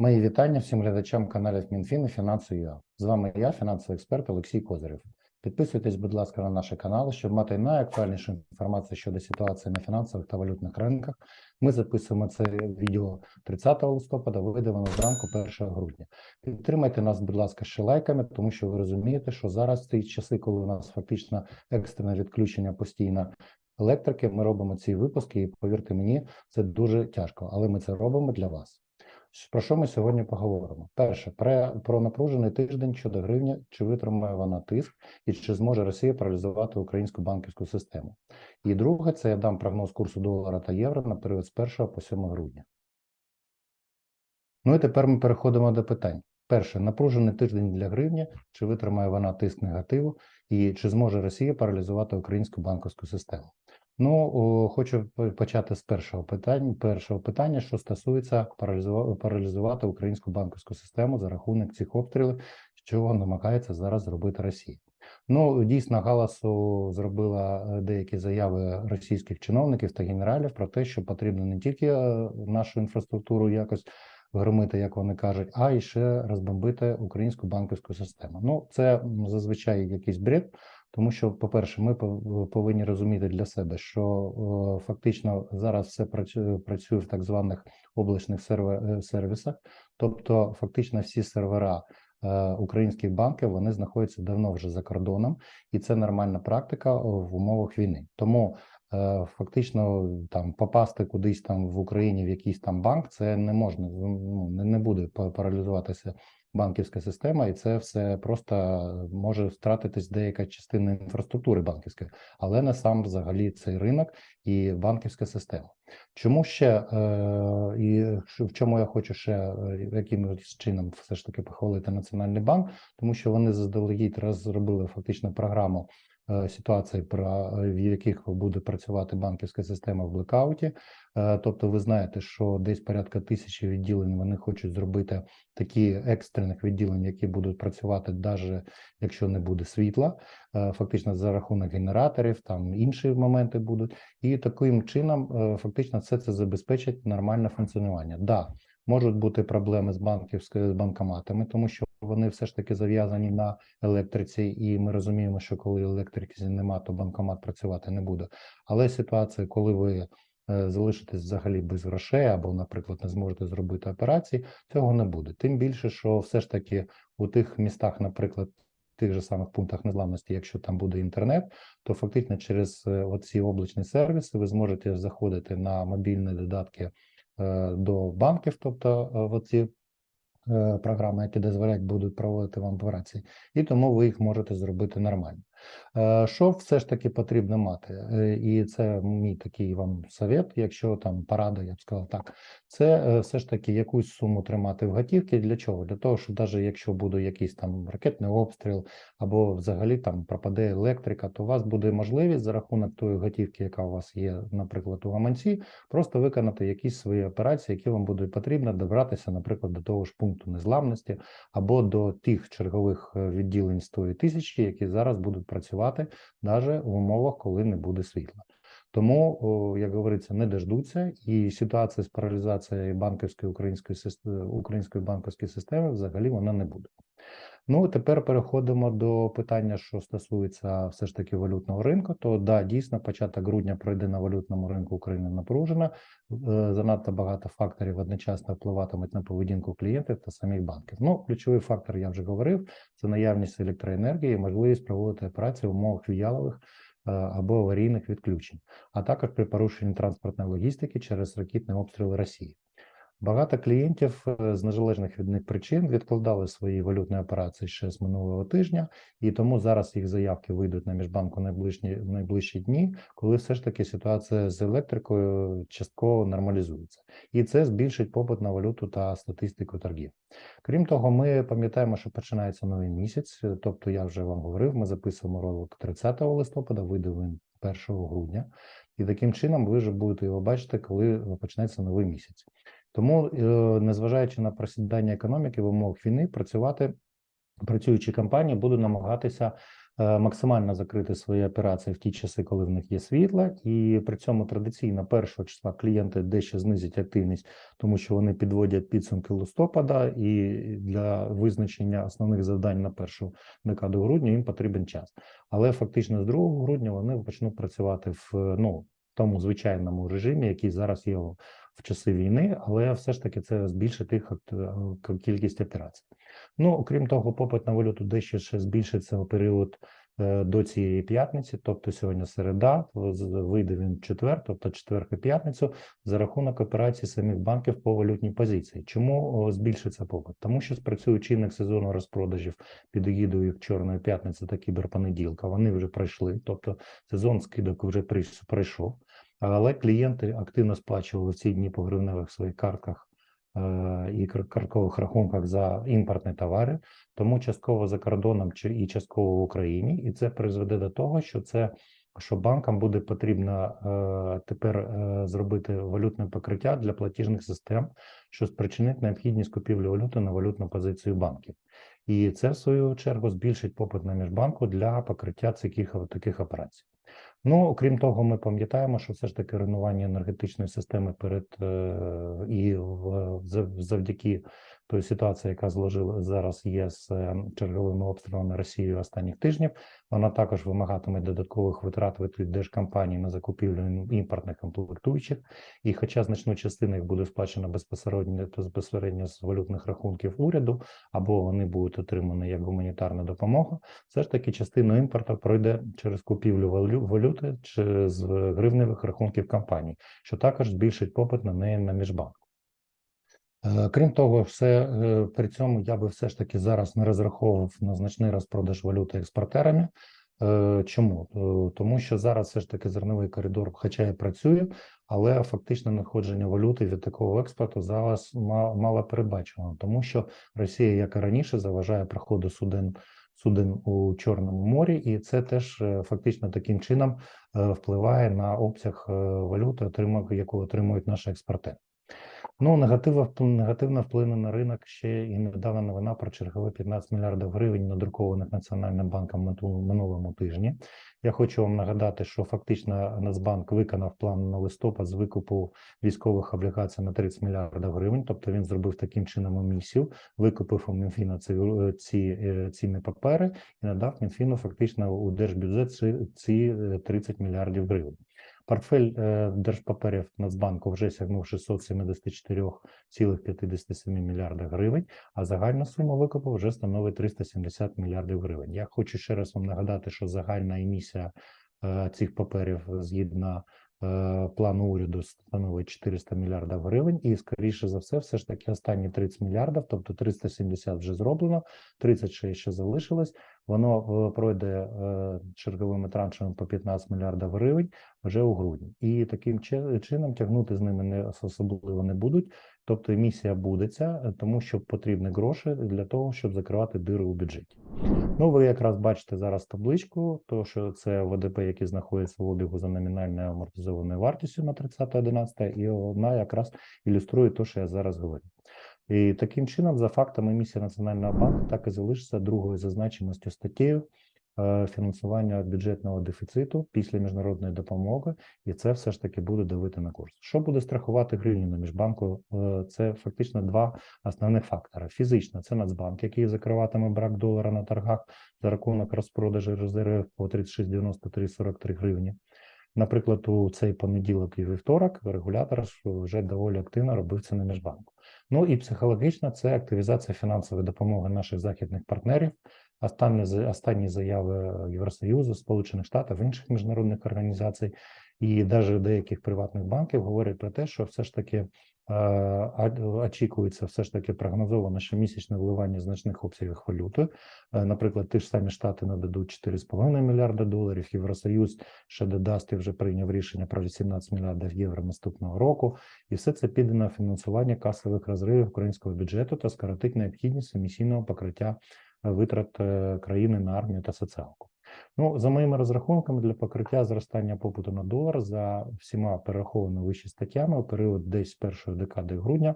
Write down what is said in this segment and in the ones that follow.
Мої вітання всім глядачам каналів Мінфін і Фінансу.ua. З вами я, фінансовий експерт Олексій Козирев. Підписуйтесь, будь ласка, на наш канал, щоб мати найактуальнішу інформацію щодо ситуації на фінансових та валютних ринках. Ми записуємо це відео 30 листопада, вийде воно зранку 1 грудня. Підтримайте нас, будь ласка, ще лайками, тому що ви розумієте, що зараз ці часи, коли у нас фактично екстрене відключення постійно електрики, ми робимо ці випуски, і повірте мені, це дуже тяжко, але ми це робимо для вас. Про що ми сьогодні поговоримо? Перше, про, напружений тиждень щодо гривні, чи витримає вона тиск, і чи зможе Росія паралізувати українську банківську систему. І друге, це я дам прогноз курсу долара та євро на період з 1 по 7 грудня. Ну і тепер ми переходимо до питань. Перше, напружений тиждень для гривні, чи витримає вона тиск негативу, і чи зможе Росія паралізувати українську банківську систему? Ну, хочу почати з першого питання. Першого питання, що стосується паралізувати українську банківську систему за рахунок цих обстрілів, що намагається зараз зробити Росія. Ну, дійсно, галасу зробила е, деякі заяви російських чиновників та генералів про те, що потрібно не тільки е, нашу інфраструктуру якось громити, як вони кажуть, а і ще розбомбити українську банківську систему. Ну, це зазвичай якийсь бред. Тому що, по-перше, ми повинні розуміти для себе, що фактично зараз все працює в так званих облачних сервер, сервісах, тобто фактично всі сервера українських банків вони знаходяться давно вже за кордоном, і це нормальна практика в умовах війни. Тому фактично там попасти кудись там в Україні в якийсь там банк, це не можна ну, не буде паралізуватися банківська система, і це все просто може втратитись деяка частина інфраструктури банківської, але не сам взагалі цей ринок і банківська система. Чому ще е, і в чому я хочу ще е, яким чином все ж таки похвалити Національний банк, тому що вони заздалегідь розробили фактично програму Е, ситуацій, про е, в яких буде працювати банківська система в блекауті. Е, тобто, ви знаєте, що десь порядка тисячі відділень вони хочуть зробити такі екстрених відділень, які будуть працювати, навіть якщо не буде світла, фактично за рахунок генераторів, там інші моменти будуть, і таким чином фактично все це забезпечить нормальне функціонування. Да, можуть бути проблеми з банківською з банкоматами, тому що вони все ж таки зав'язані на електриці, і ми розуміємо, що коли електрики нема, то банкомат працювати не буде. Але ситуація, коли ви е, залишитесь взагалі без грошей, або, наприклад, не зможете зробити операції, цього не буде. Тим більше, що все ж таки у тих містах, наприклад. Тих же самих пунктах незламності, якщо там буде інтернет, то фактично через е, оці облачні сервіси ви зможете заходити на мобільні додатки до банків, тобто в оці Е, програми, які дозволяють будуть проводити вам операції, і тому ви їх можете зробити нормально. Е, що все ж таки потрібно мати, е, і це мій такий вам совет, якщо там порада, я б сказав так, це все ж таки якусь суму тримати в готівці. Для чого? Для того, що навіть якщо буде якийсь там ракетний обстріл, або взагалі там пропаде електрика, то у вас буде можливість за рахунок тої готівки, яка у вас є, наприклад, у гаманці, просто виконати якісь свої операції, які вам будуть потрібно добратися, наприклад, до того ж пункту незламності, або до тих чергових відділень з тої тисячі, які зараз будуть працювати навіть в умовах, коли не буде світла. Тому, як говориться, не дождуться, і ситуація з паралізацією банківської української української банківської системи взагалі вона не буде. Ну тепер переходимо до питання, що стосується все ж таки валютного ринку. То да, дійсно, початок грудня пройде на валютному ринку України напружено. Е, занадто багато факторів одночасно впливатимуть на поведінку клієнтів та самих банків. Ну, ключовий фактор, я вже говорив, це наявність електроенергії, можливість проводити операції в умовах віялових е, або аварійних відключень, а також при порушенні транспортної логістики через ракетні обстріли Росії. Багато клієнтів е, з незалежних від них причин відкладали свої валютні операції ще з минулого тижня, і тому зараз їх заявки вийдуть на міжбанку найближчі найближчі дні, коли все ж таки ситуація з електрикою частково нормалізується, і це збільшить попит на валюту та статистику торгів. Крім того, ми пам'ятаємо, що починається новий місяць, тобто я вже вам говорив, ми записуємо ролик 30 листопада, вийде він 1 грудня, і таким чином ви вже будете його бачити, коли почнеться новий місяць. Тому, е, незважаючи на просідання економіки в умовах війни, працювати працюючі компанії будуть намагатися е, максимально закрити свої операції в ті часи, коли в них є світло, і при цьому традиційно першого числа клієнти дещо знизять активність, тому що вони підводять підсумки листопада, і для визначення основних завдань на першу декаду грудня їм потрібен час. Але фактично з 2 грудня вони почнуть працювати в ну тому звичайному режимі, який зараз є в часи війни, але все ж таки це збільшить акт- е, кількість операцій. Ну, окрім того, попит на валюту дещо ще збільшиться у період е, до цієї п'ятниці, тобто сьогодні середа, вийде він четвер, тобто четвер і п'ятницю, за рахунок операцій самих банків по валютній позиції. Чому збільшиться попит? Тому що спрацює чинник сезону розпродажів під егідою Чорної п'ятниці та кіберпонеділка. Вони вже пройшли, тобто сезон скидок вже прийш- пройшов. Але клієнти активно сплачували ці дні по гривневих своїх картках е, і кар- карткових рахунках за імпортні товари, тому частково за кордоном чи і частково в Україні, і це призведе до того, що це що банкам буде потрібно е, тепер е, зробити валютне покриття для платіжних систем, що спричинить необхідність купівлі валюти на валютну позицію банків. І це в свою чергу збільшить попит на міжбанку для покриття таких, таких операцій. Ну, окрім того, ми пам'ятаємо, що все ж таки руйнування енергетичної системи перед е, і завдяки той ситуації, яка зложила зараз є з е, черговими обстрілами Росією останніх тижнів, вона також вимагатиме додаткових витрат від держкомпаній на закупівлю імпортних комплектуючих. І хоча значну частину їх буде сплачено безпосередньо безпосередньо з валютних рахунків уряду, або вони будуть отримані як гуманітарна допомога, все ж таки частина імпорту пройде через купівлю валю- валюти чи з гривневих рахунків компаній, що також збільшить попит на неї на міжбанк. Е, Крім того, все е, при цьому я би все ж таки зараз не розраховував на значний розпродаж валюти експортерами. Е, Чому? Тому що зараз все ж таки зерновий коридор, хоча і працює, але фактично надходження валюти від такого експорту зараз ма- мало передбачено, тому що Росія, як і раніше, заважає проходу суден суден у Чорному морі, і це теж фактично таким чином впливає на обсяг валюти, яку отримують наші експортери. Ну, негативно, вп- негативно вплине на ринок ще і недавна новина про чергові 15 мільярдів гривень, надрукованих Національним банком минулому тижні. Я хочу вам нагадати, що фактично Нацбанк виконав план на листопад з викупу військових облігацій на 30 мільярдів гривень. Тобто він зробив таким чином емісію, викупив у Мінфіна ці, ці е, цінні папери і надав Мінфіну фактично у держбюджет ці, ці е, 30 мільярдів гривень. Портфель е, держпаперів Нацбанку вже сягнув 674,57 мільярда гривень, а загальна сума викупу вже становить 370 мільярдів гривень. Я хочу ще раз вам нагадати, що загальна емісія е, цих паперів згідно е, плану уряду становить 400 мільярдів гривень, і скоріше за все, все ж таки останні 30 мільярдів, тобто 370 вже зроблено, 36 ще залишилось. Воно е, пройде е, черговими траншами по 15 мільярдів гривень вже у грудні, і таким чи- чином тягнути з ними не особливо не будуть. Тобто емісія будеться, е, тому що потрібні гроші для того, щоб закривати дири у бюджеті. Ну, ви якраз бачите зараз табличку, то що це ВДП, який знаходиться в обігу за номінальною амортизованою вартістю на 30.11, і вона якраз ілюструє те, що я зараз говорю. І таким чином, за фактами місія Національного банку, так і залишиться другою за значимостю статтею е, фінансування бюджетного дефіциту після міжнародної допомоги, і це все ж таки буде давити на курс. Що буде страхувати гривню на міжбанку? Е, Це фактично два основних фактори. Фізично це Нацбанк, який закриватиме брак долара на торгах за рахунок розпродажу резервів по 36,93,43 гривні. Наприклад, у цей понеділок і вівторок регулятор вже доволі активно робив це на міжбанку. Ну і психологічно це активізація фінансової допомоги наших західних партнерів. Останні останні заяви Євросоюзу, Сполучених Штатів, інших міжнародних організацій і навіть деяких приватних банків говорять про те, що все ж таки очікується, все ж таки прогнозовано, що місячне вливання значних обсягів валюти. Е, Наприклад, ті ж самі штати нададуть 4,5 мільярда доларів. Євросоюз ще додасть і вже прийняв рішення про 18 мільярдів євро наступного року. І все це піде на фінансування касових розривів українського бюджету та скоротить необхідність емісійного покриття е, витрат е, країни на армію та соціалку. Ну, за моїми розрахунками, для покриття зростання попиту на долар за всіма перерахованими вище статтями у період десь з першої декади грудня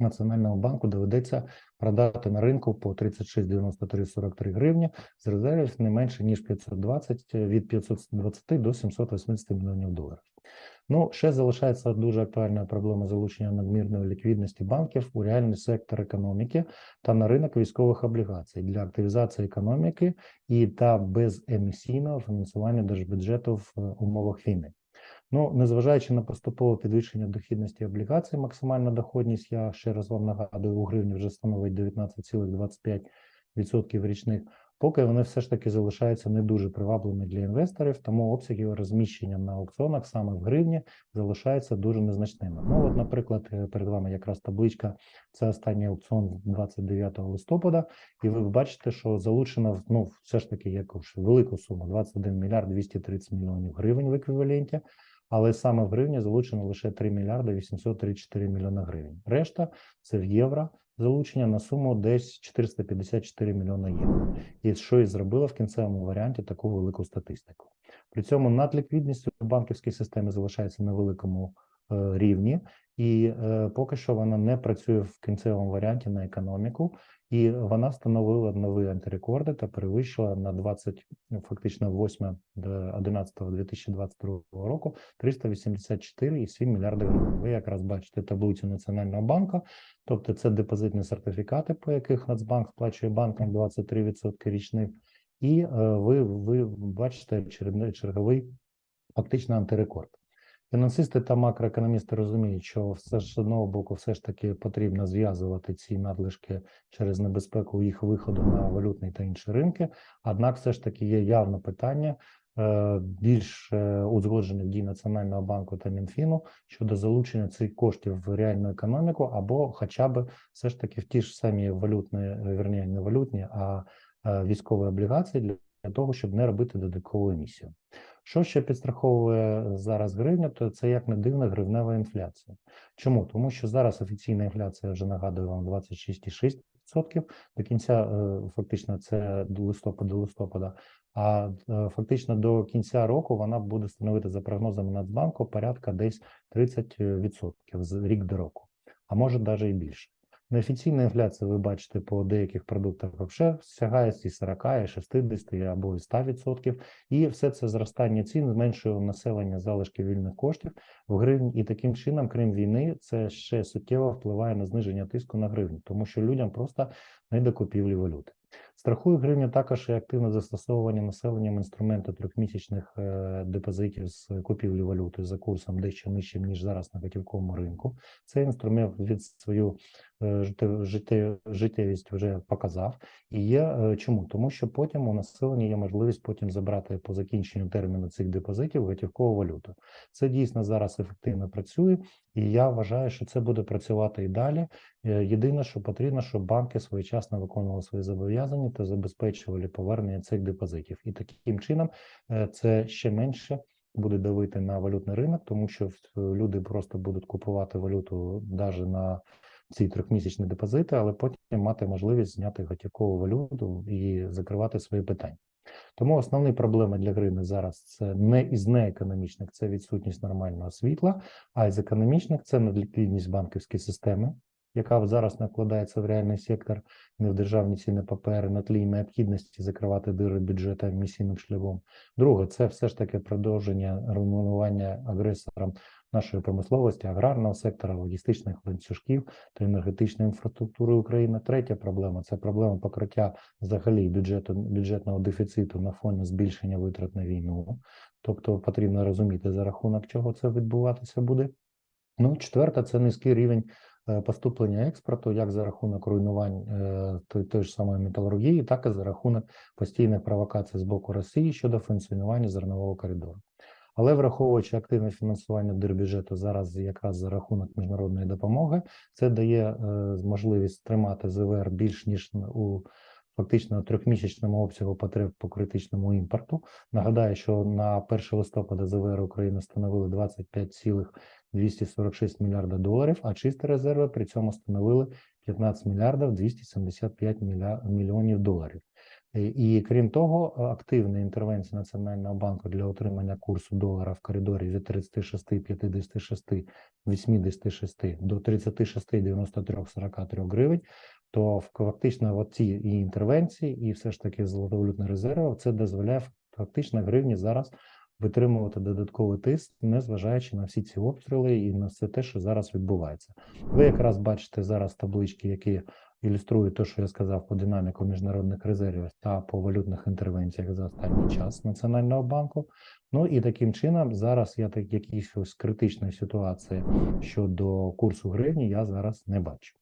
Національному банку доведеться продати на ринку по 36,93,43 гривні з резервів не менше ніж 520 від 520 до 780 мільйонів доларів. Ну, ще залишається дуже актуальна проблема залучення надмірної ліквідності банків у реальний сектор економіки та на ринок військових облігацій для активізації економіки і та беземісійного фінансування держбюджету в е, умовах війни. Ну, незважаючи на поступове підвищення дохідності облігацій, максимальна доходність, я ще раз вам нагадую, у гривні вже становить 19,25% річних, поки вони все ж таки залишаються не дуже привабливими для інвесторів, тому обсяги розміщення на аукціонах саме в гривні залишаються дуже незначними. Ну, от, наприклад, е, перед вами якраз табличка, це останній аукціон 29 листопада, і ви бачите, що залучено ну, все ж таки якусь велику суму 21 мільярд 230 мільйонів гривень в еквіваленті. Але саме в гривні залучено лише 3 мільярди 834 мільйона гривень. Решта це в євро залучення на суму десь 454 мільйона євро. І що і зробило в кінцевому варіанті таку велику статистику. При цьому надліквідність у банківській системі залишається на великому е, рівні, і е, поки що вона не працює в кінцевому варіанті на економіку, і вона встановила нові антирекорди та перевищила на 20, ну, фактично 8 до 11 2022 року 384,7 мільярди гривень. Ви якраз бачите таблицю Національного банку, тобто це депозитні сертифікати, по яких Нацбанк сплачує банкам 23% річних, і е, ви, ви бачите черговий фактично антирекорд. Фінансисти та макроекономісти розуміють, що все ж з одного боку, все ж таки потрібно зв'язувати ці надлишки через небезпеку їх виходу на валютний та інші ринки. Однак, все ж таки є явне питання е, більш е, узгоджених дій Національного банку та Мінфіну щодо залучення цих коштів в реальну економіку, або хоча б все ж таки в ті ж самі валютні, верні, не валютні, а е, військові облігації для того, щоб не робити додаткову емісію. Що ще підстраховує зараз гривня, то це як не дивно гривнева інфляція. Чому? Тому що зараз офіційна інфляція, вже нагадую вам, 26,6%. До кінця е, фактично це до листопада листопада, а е, фактично до кінця року вона буде становити за прогнозами Нацбанку порядка десь 30% з рік до року, а може навіть і більше. Неофіційна інфляція, ви бачите, по деяких продуктах взагалі сягає і 40, і 60, або і 100%. І все це зростання цін зменшує населення залишки вільних коштів в гривні. І таким чином, крім війни, це ще суттєво впливає на зниження тиску на гривню, тому що людям просто не до купівлі валюти. Страхує гривню також і активне застосовування населенням інструменту трьохмісячних е, депозитів з купівлі валюти за курсом дещо нижчим, ніж зараз на готівковому ринку. Цей інструмент від свою е, життєвість вже показав. І є е, чому? Тому що потім у населення є можливість потім забрати по закінченню терміну цих депозитів готівкову валюту. Це дійсно зараз ефективно працює, і я вважаю, що це буде працювати і далі. Єдине, що потрібно, щоб банки своєчасно виконували свої зобов'язання та забезпечували повернення цих депозитів. І таким чином е, це ще менше буде давити на валютний ринок, тому що люди просто будуть купувати валюту навіть на ці трьохмісячні депозити, але потім мати можливість зняти готівкову валюту і закривати свої питання. Тому основні проблеми для гривни зараз це не із неекономічних, це відсутність нормального світла, а із економічних це надліквідність банківської системи, яка зараз накладається в реальний сектор, не в державні цінні папери на тлі необхідності закривати дири бюджету емісійним шляхом. Друге, це все ж таки продовження руйнування агресором нашої промисловості, аграрного сектора, логістичних ланцюжків та енергетичної інфраструктури України. Третя проблема це проблема покриття взагалі бюджету бюджетного дефіциту на фоні збільшення витрат на війну. Тобто потрібно розуміти за рахунок чого це відбуватися буде. Ну, четверта це низький рівень поступлення експорту, як за рахунок руйнувань е, той, той ж самої металургії, так і за рахунок постійних провокацій з боку Росії щодо функціонування зернового коридору. Але враховуючи активне фінансування держбюджету зараз, якраз за рахунок міжнародної допомоги, це дає е, можливість тримати ЗВР більш ніж у фактично трьохмісячному обсягу потреб по критичному імпорту. Нагадаю, що на 1 листопада ЗВР України становили 25,246 мільярда доларів, а чисті резерви при цьому становили 15 мільярдів 275 мільйонів доларів. Е, І крім того, активна інтервенція Національного банку для отримання курсу долара в коридорі від 36, 56, 86 до 36, 93, 43 гривень, то фактично от ці і інтервенції, і все ж таки золотовалютний резерв, це дозволяє фактично гривні зараз витримувати додатковий тиск, незважаючи на всі ці обстріли і на все те, що зараз відбувається. Ви якраз бачите зараз таблички, які ілюструють те, що я сказав по динаміку міжнародних резервів та по валютних інтервенціях за останній час Національного банку. Ну і таким чином зараз я так якісь критичної ситуації щодо курсу гривні я зараз не бачу.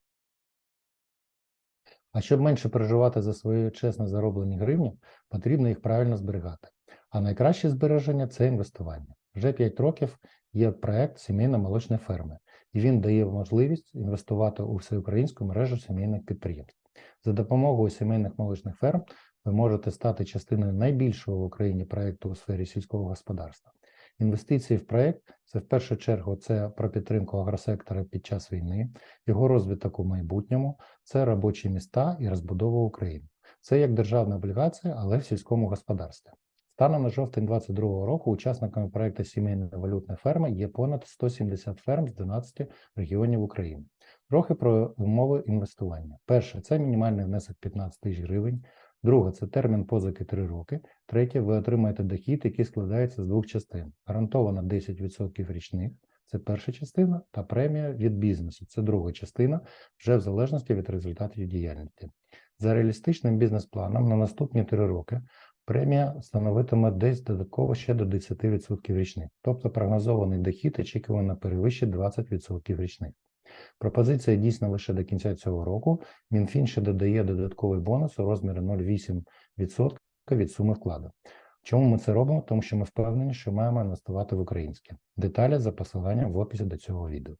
А щоб менше переживати за свої чесно зароблені гривні, потрібно їх правильно зберігати. А найкраще збереження це інвестування. Вже 5 років є проект сімейно молочної ферми, і він дає можливість інвестувати у всеукраїнську мережу сімейних підприємств. За допомогою сімейних молочних ферм ви можете стати частиною найбільшого в Україні проекту у сфері сільського господарства. Інвестиції в проект це в першу чергу це про підтримку агросектора під час війни, його розвиток у майбутньому, це робочі міста і розбудова України. Це як державна облігація, але в сільському господарстві. Станом на жовтень 2022 року учасниками проекту сімейної валютної ферми є понад 170 ферм з 12 регіонів України. Трохи про умови інвестування. Перше це мінімальний внесок 15 тисяч гривень. Друге це термін позики 3 роки. Третє, ви отримаєте дохід, який складається з двох частин. Гарантовано 10% річних. Це перша частина, та премія від бізнесу. Це друга частина, вже в залежності від результатів діяльності. За реалістичним бізнес-планом на наступні 3 роки премія становитиме десь додатково ще до 10% річних, тобто прогнозований дохід очікувано перевищить 20% річних. Пропозиція дійсна лише до кінця цього року. Мінфін ще додає додатковий бонус у розмірі 0,8% від суми вкладу. Чому ми це робимо? Тому що ми впевнені, що маємо інвестувати в українське. Деталі за посиланням в описі до цього відео.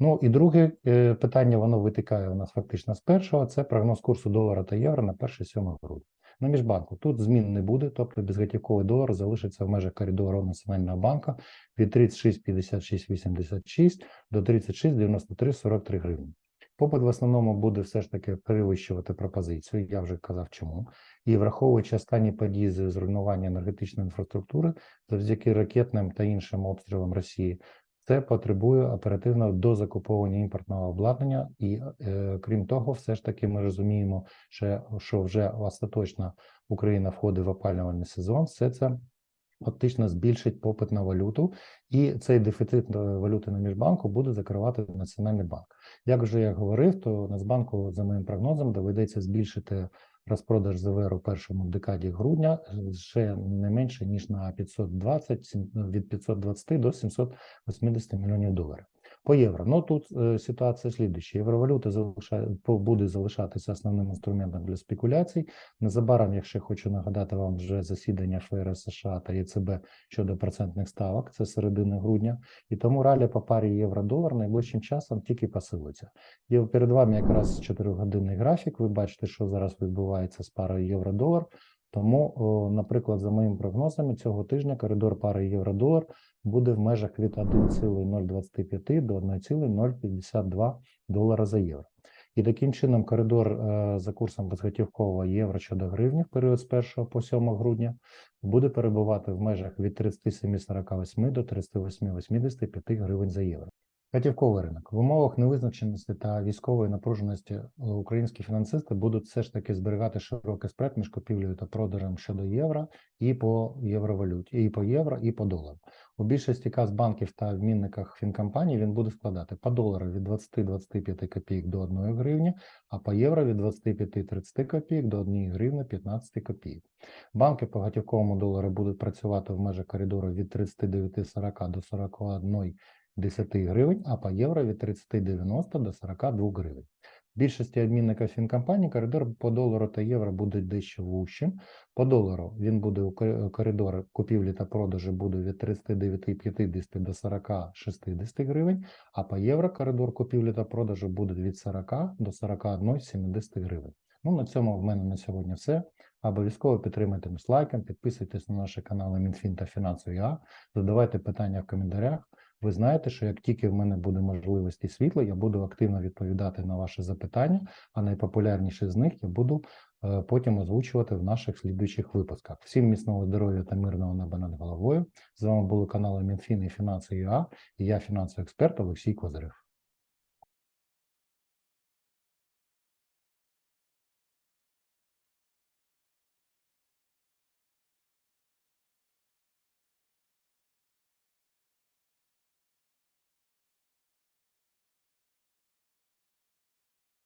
Ну і друге е, питання, воно витикає у нас фактично з першого. Це прогноз курсу долара та євро на 1-7 грудня. На міжбанку тут змін не буде, тобто безготівковий долар залишиться в межах коридору Національного банку від 36,56,86 до 36,93,43 гривні. Попит в основному буде все ж таки перевищувати пропозицію, я вже казав чому. І враховуючи останні події з зруйнування енергетичної інфраструктури завдяки ракетним та іншим обстрілам Росії, це потребує оперативного дозакуповування імпортного обладнання, і е, крім того, все ж таки ми розуміємо, що, що вже остаточно Україна входить в опалювальний сезон. Все це фактично збільшить попит на валюту, і цей дефіцит е, валюти на міжбанку буде закривати Національний банк. Як вже я говорив, то Нацбанку, за моїм прогнозом, доведеться збільшити розпродаж ЗВР у першому декаді грудня е, ще не менше ніж на 520, сім- від 520 до 780 мільйонів доларів. По євро. Ну тут е, ситуація слідуюча. Євровалюта залишає, буде залишатися основним інструментом для спекуляцій. Незабаром, якщо хочу нагадати вам вже засідання ФРС США та ЄЦБ щодо процентних ставок, це середини грудня, і тому ралі по парі євро-долар найближчим часом тільки посилиться. І перед вами якраз 4-годинний графік. Ви бачите, що зараз відбувається з парою євро-долар. Тому, наприклад, за моїми прогнозами, цього тижня коридор пари євро-долар буде в межах від 1,025 до 1,052 долара за євро. І таким чином коридор е, за курсом безготівкового євро щодо гривні в період з 1 по 7 грудня буде перебувати в межах від 37,48 до 38,85 гривень за євро. Готівковий ринок в умовах невизначеності та військової напруженості е, українські фінансисти будуть все ж таки зберігати широкий спред між купівлею та продажем щодо євро і по євровалюті, і по євро, і по долару. У більшості каз банків та обмінниках фінкомпаній він буде складати по долару від 20-25 копійок до 1 гривні, а по євро від 25-30 копійок до 1 гривни 15 копійок. Банки по готівковому долару будуть працювати в межах коридору від 39,40 до 41 10 гривень, а по євро від 30,90 до 42 гривень. В більшості обмінників фінкомпаній коридор по долару та євро буде дещо вущим. По долару він буде у ко- коридор купівлі та продажу буде від 39,50 до 40,60 гривень, а по євро коридор купівлі та продажу буде від 40 до 41,70 гривень. Ну, на цьому в мене на сьогодні все. Обов'язково підтримайте нас лайком, підписуйтесь на наші канали Мінфін та Фінансові АА, задавайте питання в коментарях. Ви знаєте, що як тільки в мене буде можливість і світло, я буду активно відповідати на ваші запитання, а найпопулярніші з них я буду е, потім озвучувати в наших слідуючих випусках. Всім міцного здоров'я та мирного неба над головою. З вами були канали Мінфін і Фінанси і я фінансовий експерт Олексій Козирев.